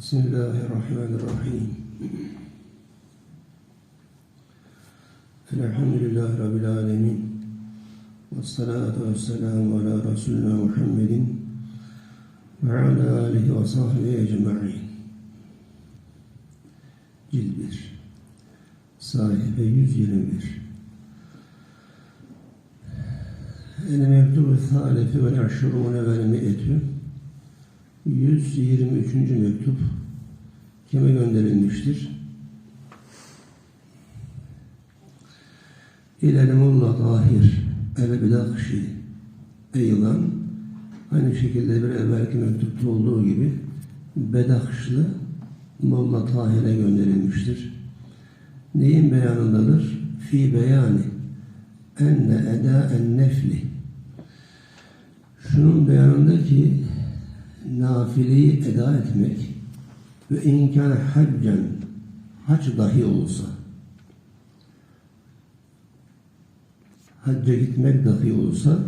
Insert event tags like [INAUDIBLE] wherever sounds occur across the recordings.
بسم الله الرحمن الرحيم. الحمد لله رب العالمين والصلاة والسلام على رسولنا محمد وعلى آله وصحبه أجمعين. 1 Sayfa 121 El-Mektubu Thalifi vel Aşrûne vel Mi'etü 123. mektup kime gönderilmiştir? İlel Mulla Tahir El-Bilakşi Eylan aynı şekilde bir evvelki mektupta olduğu gibi Bedakşlı Molla Tahir'e gönderilmiştir. Neyin beyanındadır? Fi beyani enne eda en nefli şunun beyanında ki nafileyi eda etmek ve imkan haccen hac dahi olsa hacca gitmek dahi olsa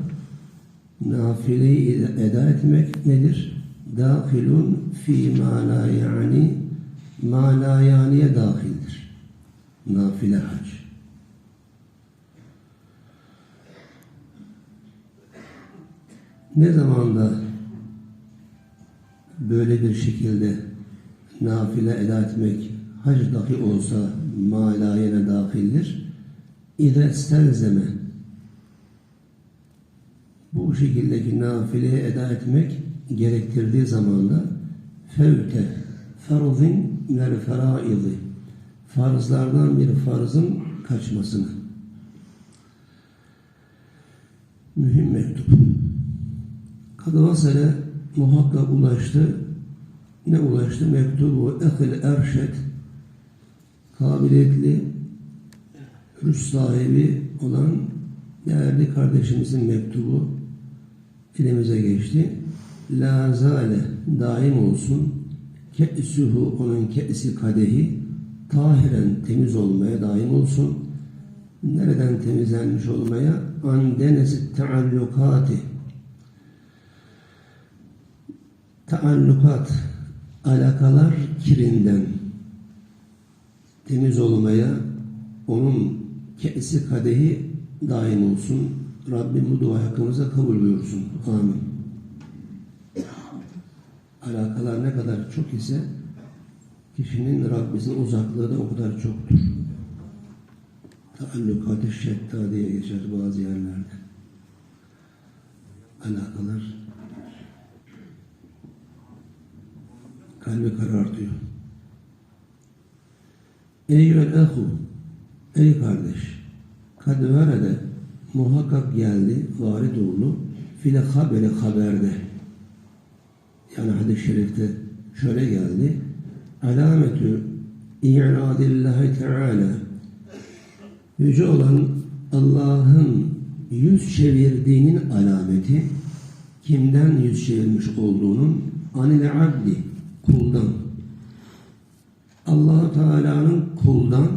nafileyi eda etmek nedir? Dahilun fi ma yani ma la yaniye dahildir. Nafile hac. Ne zamanda böyle bir şekilde nafile eda etmek hac dahi olsa malayene dahildir. İde stelzeme bu şekildeki nafileye eda etmek gerektirdiği zamanda fevte farzin minel feraidi farzlardan bir farzın kaçmasını. Mühim mektup. Kadı Vasale muhakkak ulaştı. Ne ulaştı? Mektubu ehil erşet kabiliyetli rüş sahibi olan değerli kardeşimizin mektubu elimize geçti. La zale daim olsun ke'suhu onun ke'si kadehi tahiren temiz olmaya daim olsun. Nereden temizlenmiş olmaya? An denesi taallukat, alakalar kirinden temiz olmaya onun kesi kadehi daim olsun. Rabbim bu dua hakkımıza kabul buyursun. Amin. Alakalar ne kadar çok ise kişinin Rabbisine uzaklığı da o kadar çoktur. Taallukat-ı şetta diye geçer bazı yerlerde. Alakalar kalbi karartıyor. Eyyüel ehu, ey kardeş, kad verede muhakkak geldi, varid oldu, file haberi haberde. Yani hadis-i şerifte şöyle geldi, alametü i'radillahi teala yüce olan Allah'ın yüz çevirdiğinin alameti kimden yüz çevirmiş olduğunun anil abdi kuldan allah Teala'nın kuldan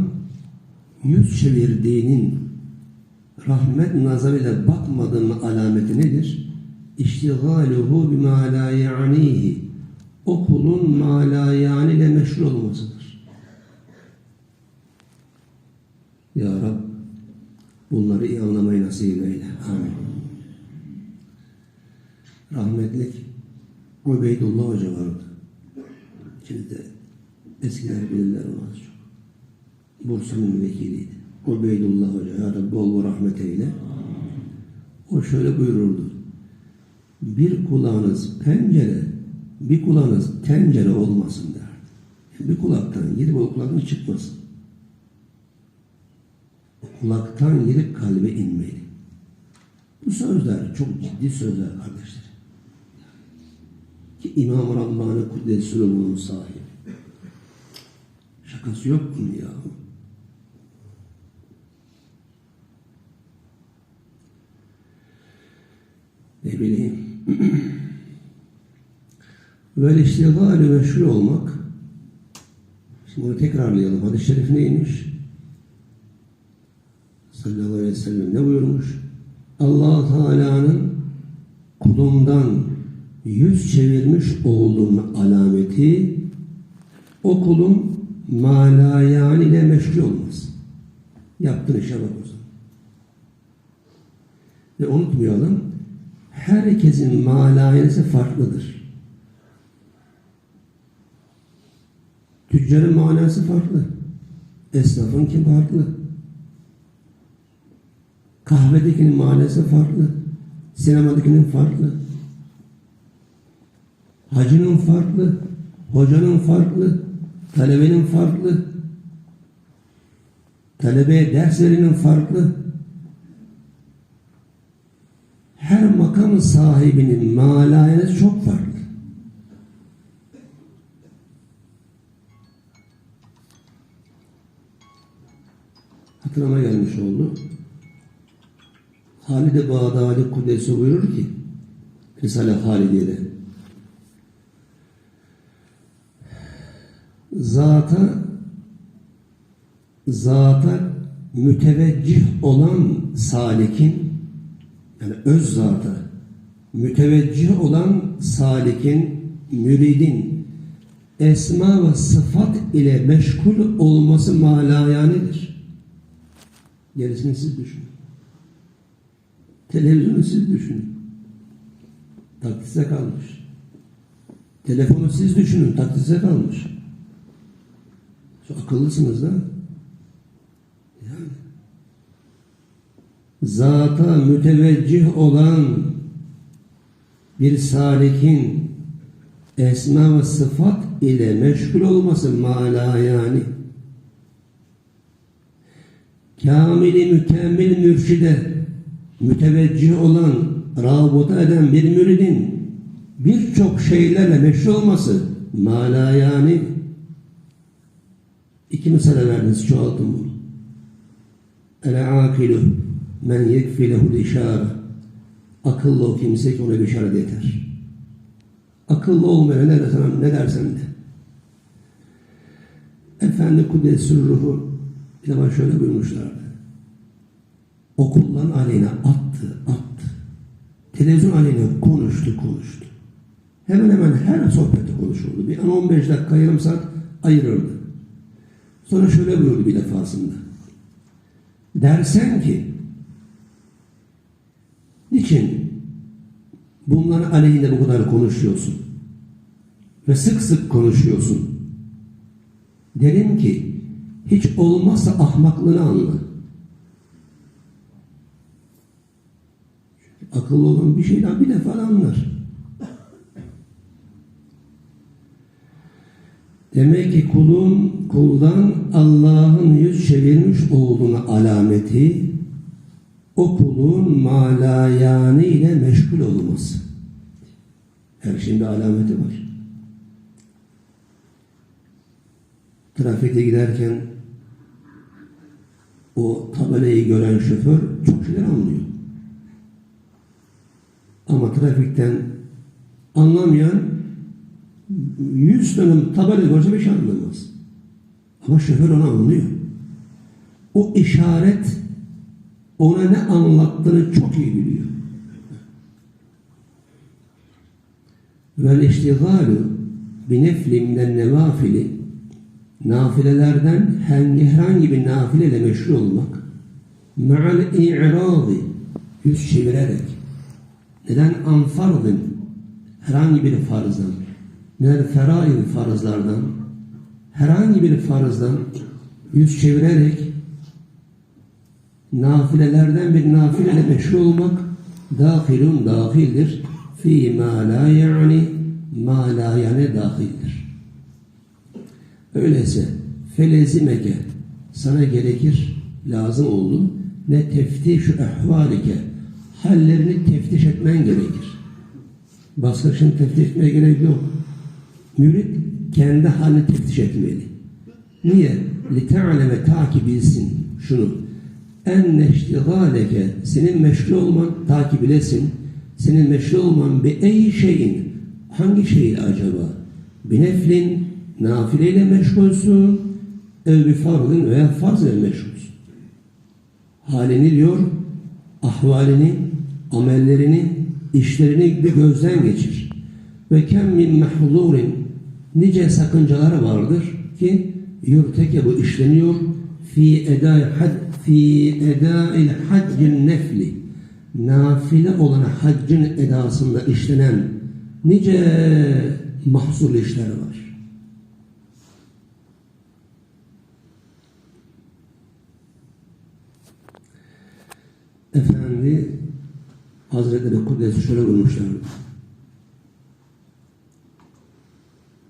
yüz çevirdiğinin rahmet nazarıyla bakmadığının alameti nedir? İştigaluhu bima la ya'nihi o kulun ma la yani ile meşhur olmasıdır. Ya Rab bunları iyi anlamayı nasip eyle. Amin. Rahmetlik Ubeydullah Hoca vardı. Şimdi de eskiler bilirler onu az çok. Bursa'nın vekiliydi. Ubeydullah Hoca, ya Rabbi bol rahmet eyle. O şöyle buyururdu. Bir kulağınız pencere, bir kulağınız tencere olmasın derdi. Bir kulaktan girip o kulaktan çıkmasın. Kulaktan girip kalbe inmeli. Bu sözler çok ciddi sözler kardeşler ki İmam Rabbani Kuddesi bunun sahibi. Şakası yok bunun ya. Ne bileyim. [CLEARS THROAT] Böyle iştigali meşhur olmak Şimdi bunu tekrarlayalım. Hadis-i şerif neymiş? Sallallahu aleyhi ve sellem ne buyurmuş? allah Teala'nın kulundan yüz çevirmiş olduğunun alameti o kulun malayan ile meşgul olmaz. Yaptığın işe bak o zaman. Ve unutmayalım, herkesin malayanesi farklıdır. Tüccarın manası farklı. Esnafınki farklı. Kahvedekinin manası farklı. Sinemadakinin farklı. Hacının farklı. Hocanın farklı. Talebenin farklı. Talebeye ders verenin farklı. Her makam sahibinin malayanesi çok farklı. hatırıma gelmiş oldu. Halid-i Bağdadi Kudüs'ü buyurur ki Risale Halidiye'de zata zata müteveccih olan salikin yani öz zata müteveccih olan salikin müridin esma ve sıfat ile meşgul olması malayanidir. Gerisini siz düşünün. Televizyonu siz düşünün. Taktise kalmış. Telefonu siz düşünün. Taktise kalmış. Şu akıllısınız da. Yani. Zata müteveccih olan bir salikin esma ve sıfat ile meşgul olması mala yani kamili mükemmel mürşide müteveccih olan, rabıta eden bir müridin birçok şeylerle meşhur olması mala yani iki mesele verdiniz çoğaltın bunu. El akilu men yekfi lehul işare akıllı o kimse ki ona işaret yeter. Akıllı olmayan ne dersen, ne dersen de. Efendi Kudüs'ün ruhu bir zaman şöyle buyurmuşlardı. Okuldan aleyhine attı, attı. Televizyon aleyhine konuştu, konuştu. Hemen hemen her sohbette konuşuldu. Bir an 15 dakika, yarım saat ayırırdı. Sonra şöyle buyurdu bir defasında. Dersen ki, niçin bunların aleyhinde bu kadar konuşuyorsun? Ve sık sık konuşuyorsun. Derim ki, hiç olmazsa ahmaklığını anla. Akıllı olan bir şeyden bir defa anlar. Demek ki kulun kuldan Allah'ın yüz çevirmiş olduğunu alameti o kulun malayanı ile meşgul olması. Her şeyin bir alameti var. Trafikte giderken o tabelayı gören şoför çok şeyler anlıyor. Ama trafikten anlamayan yüz dönüm tabela görse bir şey anlamaz. Ama şoför onu anlıyor. O işaret ona ne anlattığını çok iyi biliyor. Vel iştigalu bi nefli minen nevafili nafilelerden herhangi bir nafileyle meşgul olmak ma'al i'radi yüz çevirerek neden anfardın herhangi bir farzdan minel ferail farzlardan herhangi bir farzdan yüz çevirerek nafilelerden bir nafileyle meşgul olmak dahilun dahildir fi ma la yani ma la yani dahildir. Öyleyse felezimeke sana gerekir, lazım oldu. Ne teftişu ehvalike hallerini teftiş etmen gerekir. Başkasını teftiş etmeye gerek yok. Mürit kendi halini teftiş etmeli. Niye? لِتَعْلَمَ takip bilsin şunu. En neştigaleke senin meşgul olman takip bilesin. Senin meşgul olman bir ey şeyin hangi şeyle acaba? Bir neflin nafileyle meşgulsün ev bir farzın veya farz ile meşgulsün. Halini diyor ahvalini, amellerini, işlerini bir gözden geçir. Ve kem min mehzurin nice sakıncaları vardır. ki yurteke bu işleniyor fi eda had fi eda'il haccin nefli nafile olan haccın edasında işlenen nice mahzurlu işler var. Efendi Hazretleri Kudüs'ü şöyle buyurmuşlar.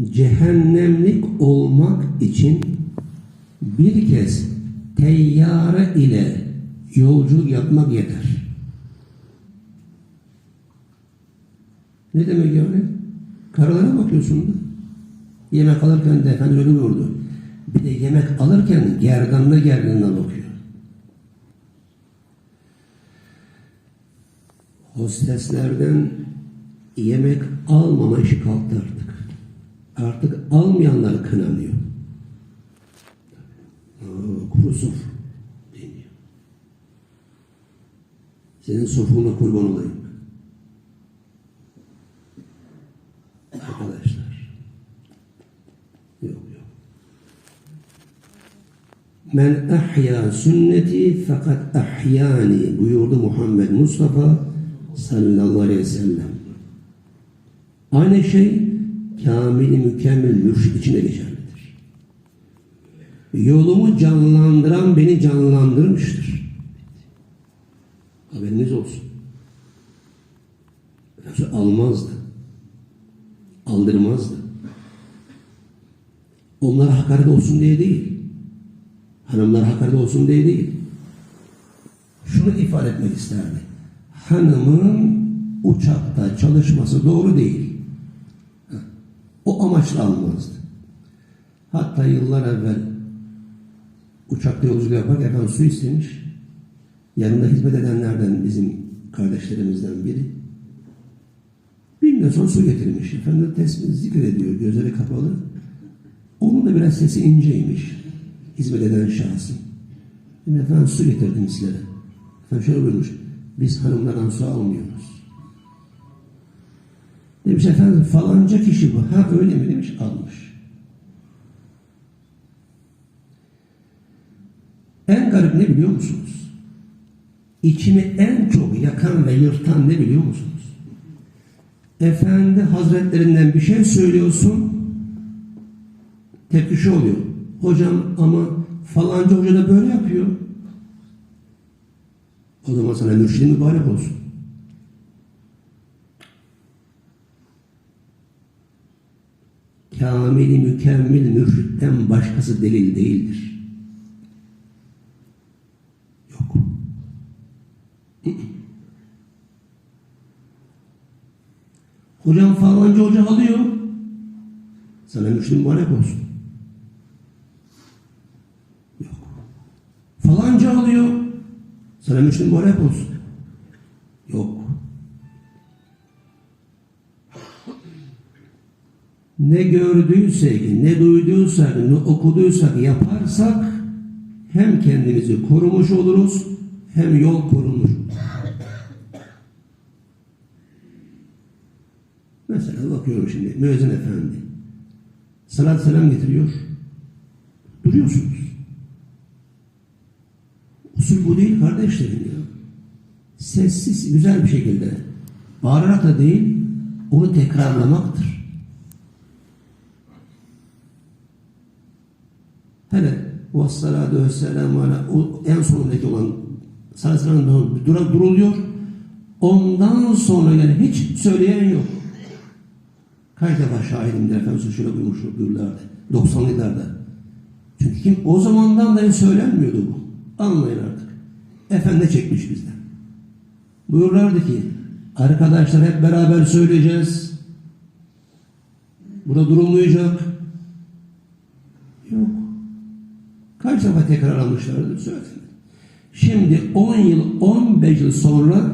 Cehennemlik olmak için bir kez teyyare ile yolculuk yapmak yeter. Ne demek yani? Karılara bakıyorsun da. Yemek alırken de efendi öyle buyurdu. Bir de yemek alırken gerdanla gerdanına bakıyor. Hosteslerden yemek almama kalktı artık. Almayanlar kınanıyor. Aa, kuru sofra deniyor. Senin sofruna kurban olayım. Arkadaşlar. Yok yok. Men ahya sünneti fakat ahyani buyurdu Muhammed Mustafa sallallahu aleyhi ve sellem. Aynı şey kamili mükemmel mürşid içine geçerlidir. Yolumu canlandıran beni canlandırmıştır. Haberiniz olsun. Resul almazdı. Aldırmazdı. Onlara hakaret olsun diye değil. Hanımlara hakaret olsun diye değil. Şunu ifade etmek isterdi. Hanımın uçakta çalışması doğru değil. O amaçla almazdı. Hatta yıllar evvel uçakta yolculuk yaparken efendim su istemiş. Yanında hizmet edenlerden bizim kardeşlerimizden biri. Bir gün sonra su getirmiş. Efendim tesbih zikrediyor. Gözleri kapalı. Onun da biraz sesi inceymiş. Hizmet eden şahsın. Efendim su getirdim sizlere. Efendim şöyle buyurmuş. Biz hanımlardan su almıyoruz. Demiş efendim falanca kişi bu. Ha öyle mi demiş almış. En garip ne biliyor musunuz? İçimi en çok yakan ve yırtan ne biliyor musunuz? Efendi Hazretlerinden bir şey söylüyorsun, tepki şu oluyor. Hocam ama falanca hoca da böyle yapıyor. O zaman sana mürşidin mübarek olsun. Kamili mükemmel mürşitten başkası delil değildir. Yok. [CLEARS THROAT] Hocam falanca hoca alıyor. Sana mürşidin mübarek olsun. Yok. Falanca alıyor. Sana mürşidin mübarek olsun. Ne gördüysek, ne duyduysak, ne okuduysak, yaparsak hem kendimizi korumuş oluruz hem yol korunmuş olur. Mesela bakıyorum şimdi müezzin efendi. Salat selam getiriyor. Duruyorsunuz. Usul bu değil kardeşlerim ya. Sessiz, güzel bir şekilde. Bağırarak da değil, onu tekrarlamaktır. Hele vassalatu vesselamu ala o en sonundaki olan salatların duran duruluyor. Ondan sonra yani hiç söyleyen yok. Kaç defa şahidimdir Efendimiz şöyle buyurmuş buyurlardı. 90'lı yıllarda. Çünkü kim, o zamandan beri söylenmiyordu bu. Anlayın artık. Efendi çekmiş bizden. Buyurlardı ki arkadaşlar hep beraber söyleyeceğiz. Burada durulmayacak. Yok. Kaç defa tekrarlamışlardır söyledim. Şimdi 10 yıl, 15 yıl sonra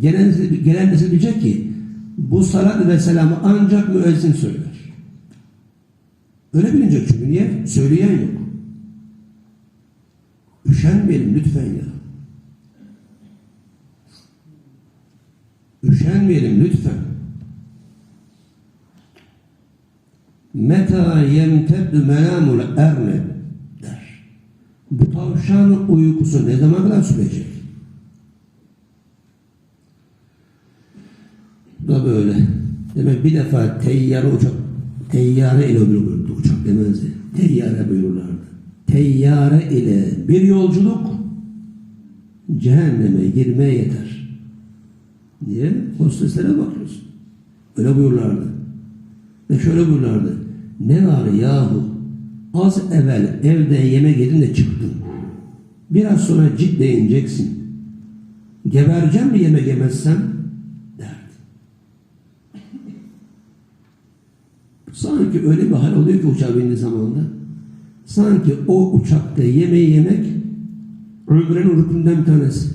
gelen, gelen nesil diyecek ki bu salat ve selamı ancak müezzin söyler. Öyle bilinecek çünkü niye? Söyleyen yok. Üşenmeyelim lütfen ya. Üşenmeyelim lütfen. Meta yemteddü melamul erne. Bu tavşan uykusu ne zaman kadar sürecek? Bu da böyle. Demek bir defa teyyare uçak, teyyare ile buyururdu. Uçak demezdi. Teyyare buyururlardı. Teyyare ile bir yolculuk cehenneme girmeye yeter. Niye? Hosteslere bakıyorsun. Öyle buyurlardı. Ve şöyle buyurlardı. Ne var yahu? Az evvel evde yemek yedin de çıktın. Biraz sonra cidde ineceksin. Gebereceğim mi yemek yemezsem? Derdi. Sanki öyle bir hal oluyor ki uçağa bindiği zamanda. Sanki o uçakta yemeği yemek ömrün rükünden bir tanesi.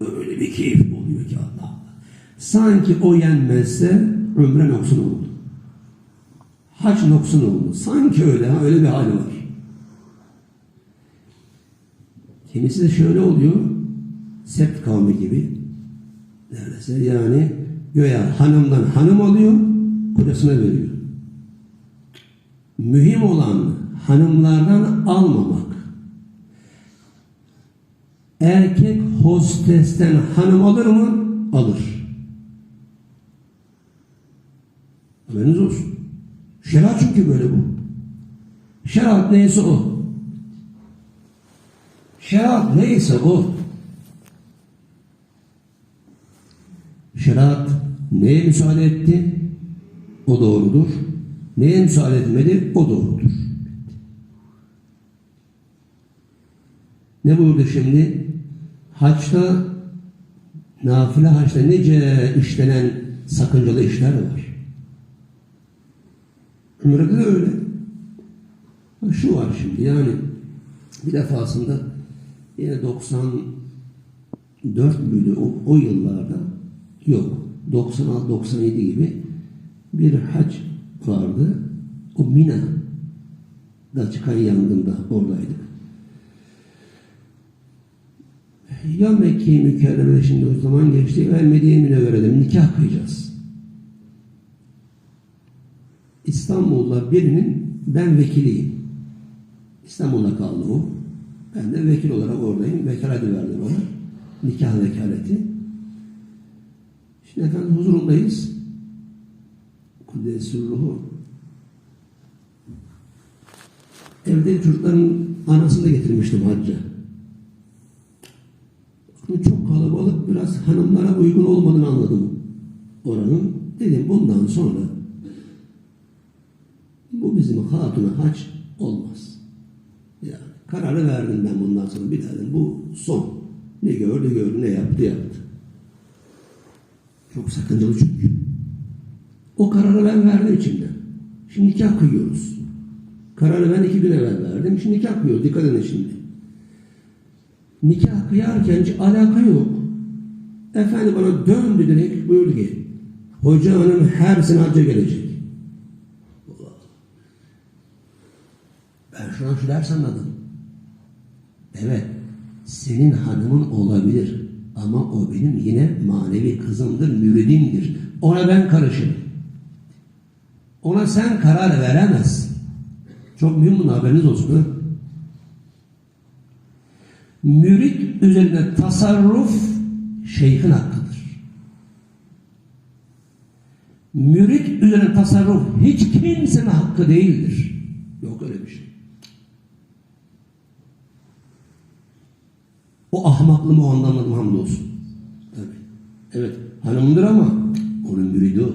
Öyle bir keyif oluyor ki Allah. Sanki o yenmezse ömre noksun oldu. Hac noksun oldu. Sanki öyle, ha, öyle bir hali var. Kimisi de şöyle oluyor, sept kavmi gibi. Neredeyse yani göya hanımdan hanım oluyor, kocasına veriyor. Mühim olan hanımlardan almamak. Erkek hostesten hanım alır mı? Alır. Haberiniz olsun. Şeriat çünkü böyle bu. Şeriat neyse o. Şeriat neyse o. Şeriat neye müsaade etti? O doğrudur. Neye müsaade etmedi? O doğrudur. Ne buyurdu şimdi? Haçta, nafile haçta nice işlenen sakıncalı işler var. Ümrede de öyle. Şu var şimdi yani bir defasında yine 94 müydü o, o yıllarda yok 96-97 gibi bir hac vardı. O Mina'da çıkan yangında oradaydık. Ya Mekke-i şimdi o zaman geçti ve Medine-i nikah kıyacağız. İstanbul'da birinin ben vekiliyim. İstanbul'da kaldı o. Ben de vekil olarak oradayım. Vekaleti verdi bana. Nikah vekaleti. Şimdi efendim huzurundayız. Kuddesül ruhu. Evde çocukların anasını da getirmiştim hacca. Bakın Çok kalabalık, biraz hanımlara uygun olmadığını anladım oranın. Dedim bundan sonra bu bizim hatuna haç olmaz. Yani kararı verdim ben bundan sonra bir dedim, bu son. Ne gördü gördü, ne yaptı yaptı. Çok sakıncalı çünkü. O kararı ben verdim içimden. Şimdi nikah kıyıyoruz. Kararı ben iki gün evvel verdim. Şimdi nikah kıyıyoruz. Dikkat edin şimdi. Nikah kıyarken hiç alaka yok. Efendi bana döndü direkt buyurdu ki Hoca her sene hacca gelecek. Ben şu an. Evet, senin hanımın olabilir. Ama o benim yine manevi kızımdır, müridimdir. Ona ben karışırım. Ona sen karar veremezsin. Çok mühim bunun haberiniz olsun. Ha? Mürit üzerine tasarruf şeyhin hakkıdır. Mürit üzerine tasarruf hiç kimsenin hakkı değildir. Yok öyle bir şey. O ahmaklığımı o anda anladım hamdolsun. Tabii. Evet hanımdır ama onun müridi o.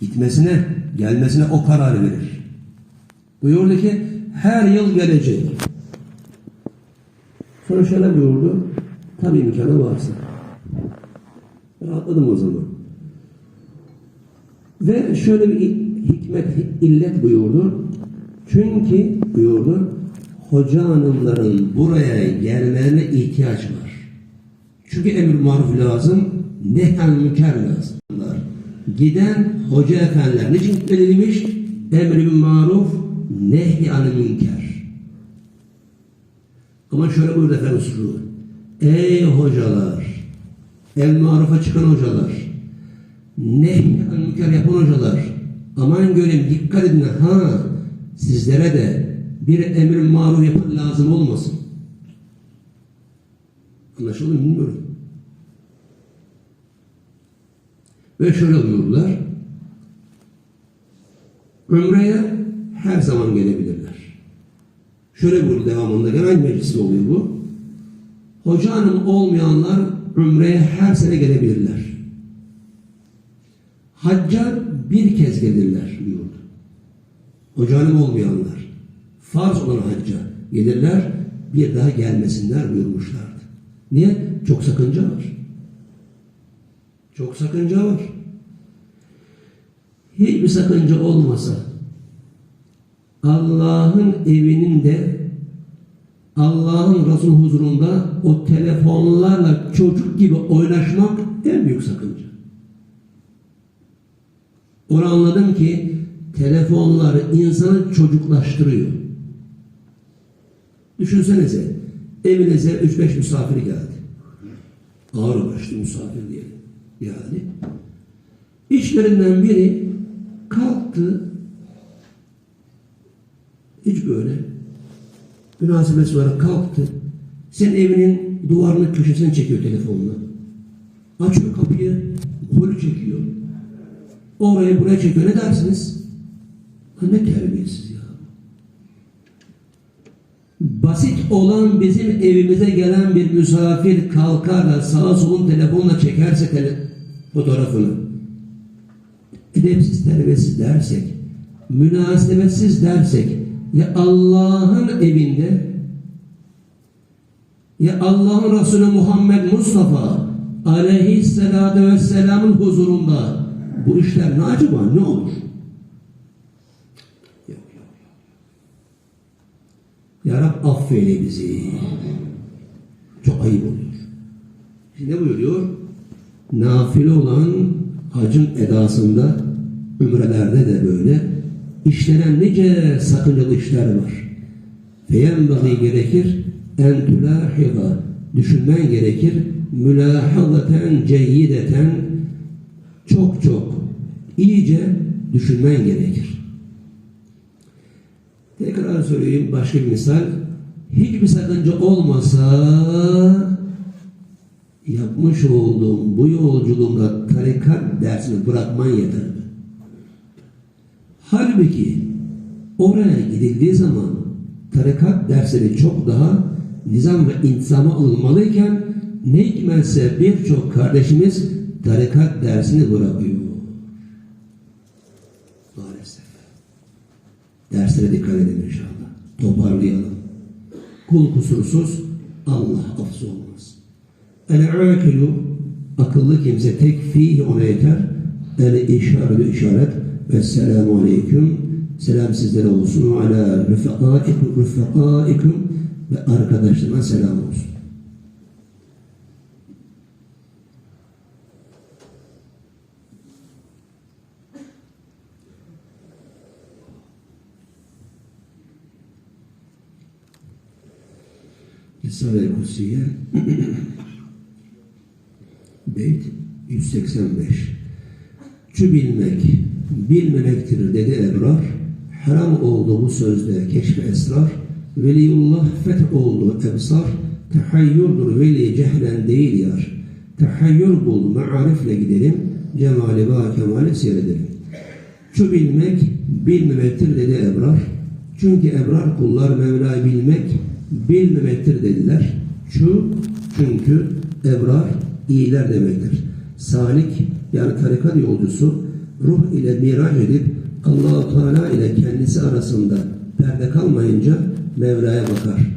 Gitmesine, gelmesine o karar verir. Buyurdu ki her yıl gelecek. Sonra şöyle buyurdu. Tabii imkanı varsa. Rahatladım o zaman. Ve şöyle bir hikmet, illet buyurdu. Çünkü buyurdu, hoca hanımların buraya gelmelerine ihtiyaç var. Çünkü emir maruf lazım, nehyen münker lazım. Giden hoca efendiler niçin gitmeliymiş? Emri maruf, nehyan münker. Ama şöyle buyurdu Efendimiz Ey hocalar, el marufa çıkan hocalar, Nehyen münker yapan hocalar. Aman görün dikkat edin ha. Sizlere de bir emir maruf yapan lazım olmasın. Anlaşıldı mı bilmiyorum. Ve şöyle buyurdular. Ömreye her zaman gelebilirler. Şöyle buyurdu devamında. Genel mecliste oluyor bu. Hoca hanım olmayanlar Ümre'ye her sene gelebilirler. Hacca bir kez gelirler buyurdu. Hoca hanım olmayanlar farz olan hacca gelirler bir daha gelmesinler buyurmuşlardı. Niye? Çok sakınca var. Çok sakınca var. Hiçbir sakınca olmasa Allah'ın evinin de Allah'ın Resulü huzurunda o telefonlarla çocuk gibi oynaşmak en büyük sakınca. Onu anladım ki telefonlar insanı çocuklaştırıyor. Düşünsenize evinize 3-5 misafir geldi. Ağır başlı misafir diyelim. Yani içlerinden biri kalktı hiç böyle münasebesi olarak kalktı. Sen evinin duvarının köşesine çekiyor telefonla. Açıyor kapıyı, golü çekiyor. Oraya buraya çekiyor. Ne dersiniz? Ha, ne terbiyesiz. Basit olan bizim evimize gelen bir misafir kalkar da sağa solun telefonla çekerse tele, fotoğrafını edepsiz terbiyesiz dersek münasebetsiz dersek ya Allah'ın evinde ya Allah'ın Resulü Muhammed Mustafa aleyhisselatü vesselamın huzurunda bu işler ne acaba ne olur? Yok, yok, yok. Ya Rab affeyle bizi. Çok ayıp oluyor. Ne buyuruyor? Nafile olan hacın edasında ümrelerde de böyle işlenen nice sakıncalı işler var. Feyenbagi gerekir en tülâhiza düşünmen gerekir mülâhazaten ceyyideten çok çok iyice düşünmen gerekir. Tekrar söyleyeyim başka bir misal. Hiçbir sakınca olmasa yapmış olduğum bu yolculuğumda tarikat dersini bırakman yeter. Halbuki oraya gidildiği zaman tarikat dersleri çok daha nizam ve intizama alınmalıyken ne hikmetse birçok kardeşimiz tarikat dersini bırakıyor. Derslere dikkat edin inşallah. Toparlayalım. Kul kusursuz, Allah afsı olmaz. El-akilu akıllı kimse tek fihi ona yeter. El-işaretü işaret ve selamu aleyküm. Selam sizlere olsun. Ala rıfakaikum ve arkadaşlarına selam olsun. Risale-i Kutsiye Beyt 185 Şu bilmek, bilmemektir dedi Ebrar. Haram oldu bu sözde keşfe esrar. Veliyullah feth oldu ebsar. Tehayyürdür veli cehlen değil yar. Tehayyür bul maarifle gidelim. Cemali ba kemali seyredelim. Şu bilmek, bilmemektir dedi Ebrar. Çünkü Ebrar kullar Mevla'yı bilmek, bilmemektir dediler. Şu, çünkü Ebrar iyiler demektir. Salik yani tarikat yolcusu ruh ile miraç edip allah Teala ile kendisi arasında perde kalmayınca Mevla'ya bakar.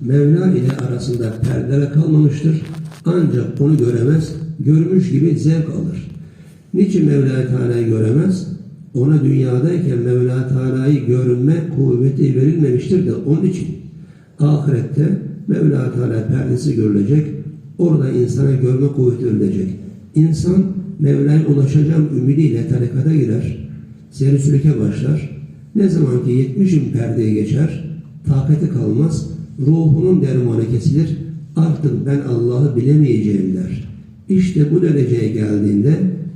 Mevla ile arasında perdeler kalmamıştır. Ancak onu göremez, görmüş gibi zevk alır. Niçin Mevla Teala'yı göremez? Ona dünyadayken Mevla Teala'yı görme kuvveti verilmemiştir de onun için. Ahirette Mevla Teala perdesi görülecek, orada insana görme kuvveti verilecek. İnsan Mevla'ya ulaşacağım ümidiyle tarikata girer, seyri sülüke başlar. Ne zaman ki yetmişim perdeye geçer, takati kalmaz, ruhunun dermanı kesilir, artık ben Allah'ı bilemeyeceğim der. İşte bu dereceye geldiğinde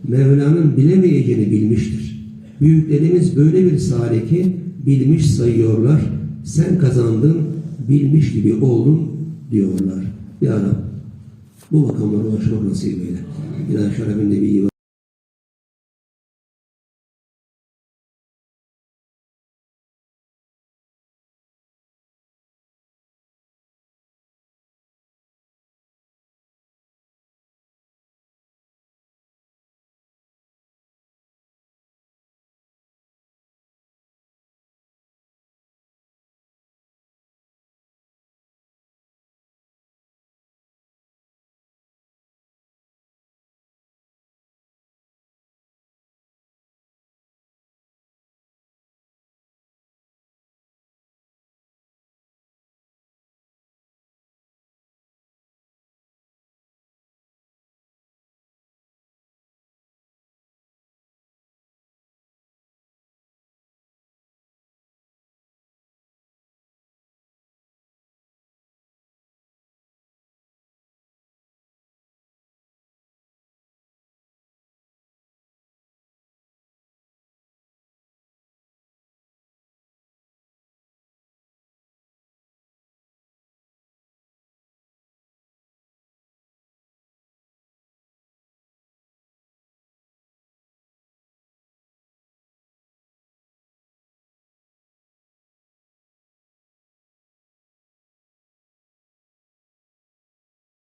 Mevla'nın bilemeyeceğini bilmiştir. Büyüklerimiz böyle bir saliki bilmiş sayıyorlar. Sen kazandın, bilmiş gibi oldun diyorlar. Ya Rab bu makamlara ulaşmak nasip eyle. İlahi şerefinde bir